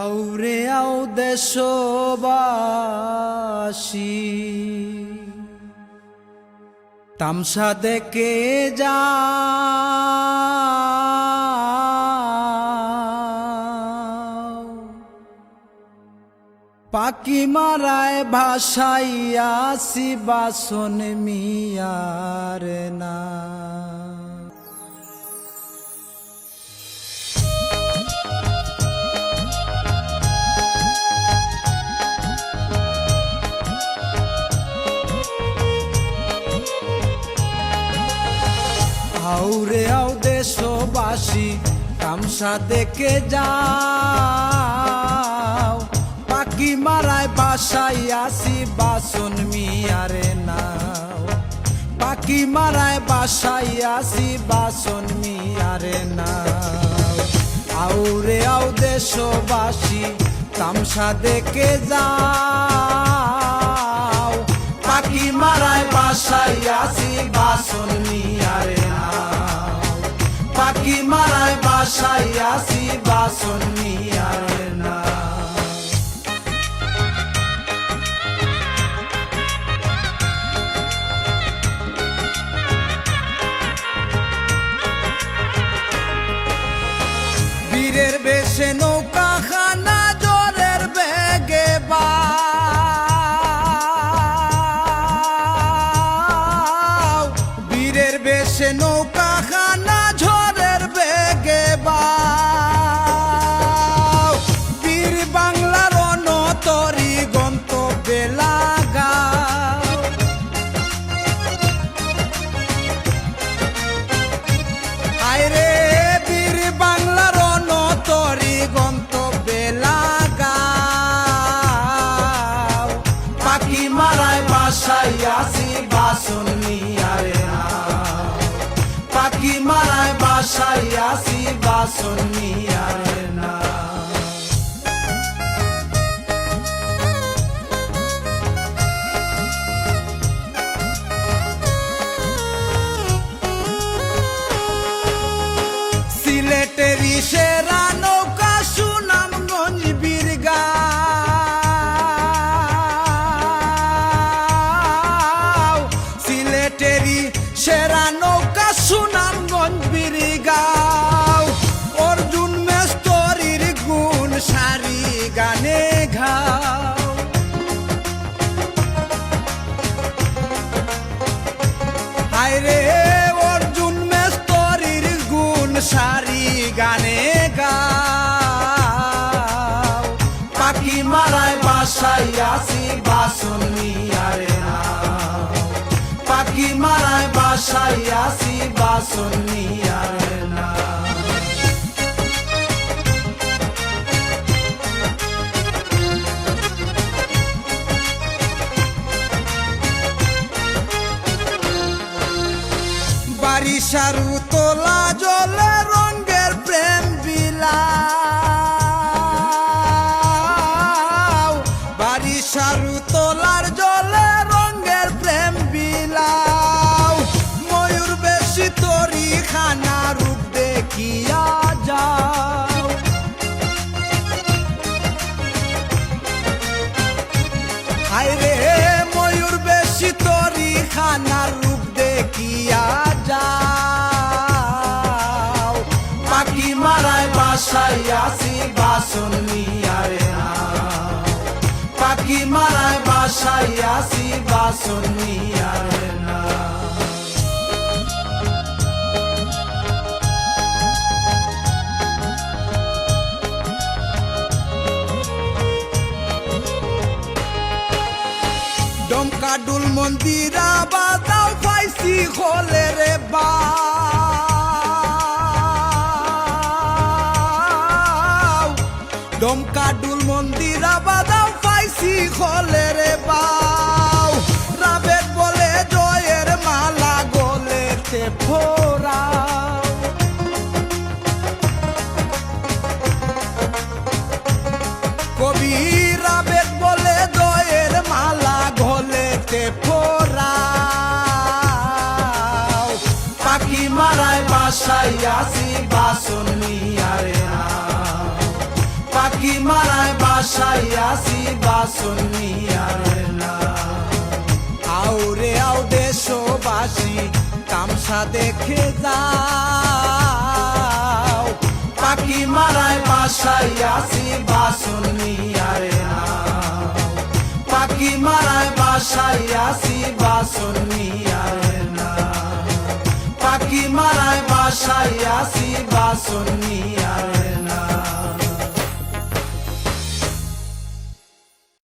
আউরে আও দেশবাসী। তামসা দেখে যা। পাকি মারায় ভাসাইয়াছি বাসন মিয়ার না দেশবাসী তামসা দেখে যাও। পাখি মারায় বাসাই আসি, বাসন মিয়ারে নাও। পাখি মারায় বাসাই আসি, বাসন মিয়ারে নাও। আউরে আও দেশবাসী তামসা দেখে যাও। বাসাই আসি বাসন নিয়ারে নাও বীরের বেশে নৌকা খানা জলের বেগে বাও। বীরের বেশে নৌকা বাসাই বাসন নিয়ারে নাও পাখি মারায় বাসাই বাসন নিয়ারে নাও সিলেটেরই সেরা ঘাও হায়রে অর্জুন মেস্তরির গুণ সারি গানে গাও। পাখি মারায় বাসাই আসি, বাসন নিয়ারে নাও। পাখি মারায় বাসাই আসি, বাসন নিয়ারে নাও। সারু তোলা জলে রঙ্গের প্রেম বিলাও। বাড়ি সারু তোলার জলে রঙ্গের প্রেম বিলাও। ময়ূর বেশি তরি খানা রূপ দেখিয়া যাও। আইরে ময়ূর বেশি তরি খানার রূপ দেখিয়া যাও। পাখি মারায় বাসাই আসি, বাসন নিয়ারে নাও। পাখি মারায় বাসাই আসি, বাসন নিয়ারে ডুল মন্দিরা বাদাও পাইছি হলে রে বা? ডমকা ডুল মন্দির বাদাও পাইছি হলে রে বাও রাবের বলে জয়ের মালা গলেতে ফোরাও বাসাই আসি বাসন নিয়ারে নাও পাখি মারায় বাসায় আসি বাসন নিয়ারে না। আউরে আও দেশবাসী, তামসা দেখে যাও। পাখি মারায় বাসায় আসি বাসন নিয়ারে না। পাখি মারায় বাসায় আসি বাসন নিয়ারে না। বাসায় আসি বাসন নিয়ারে না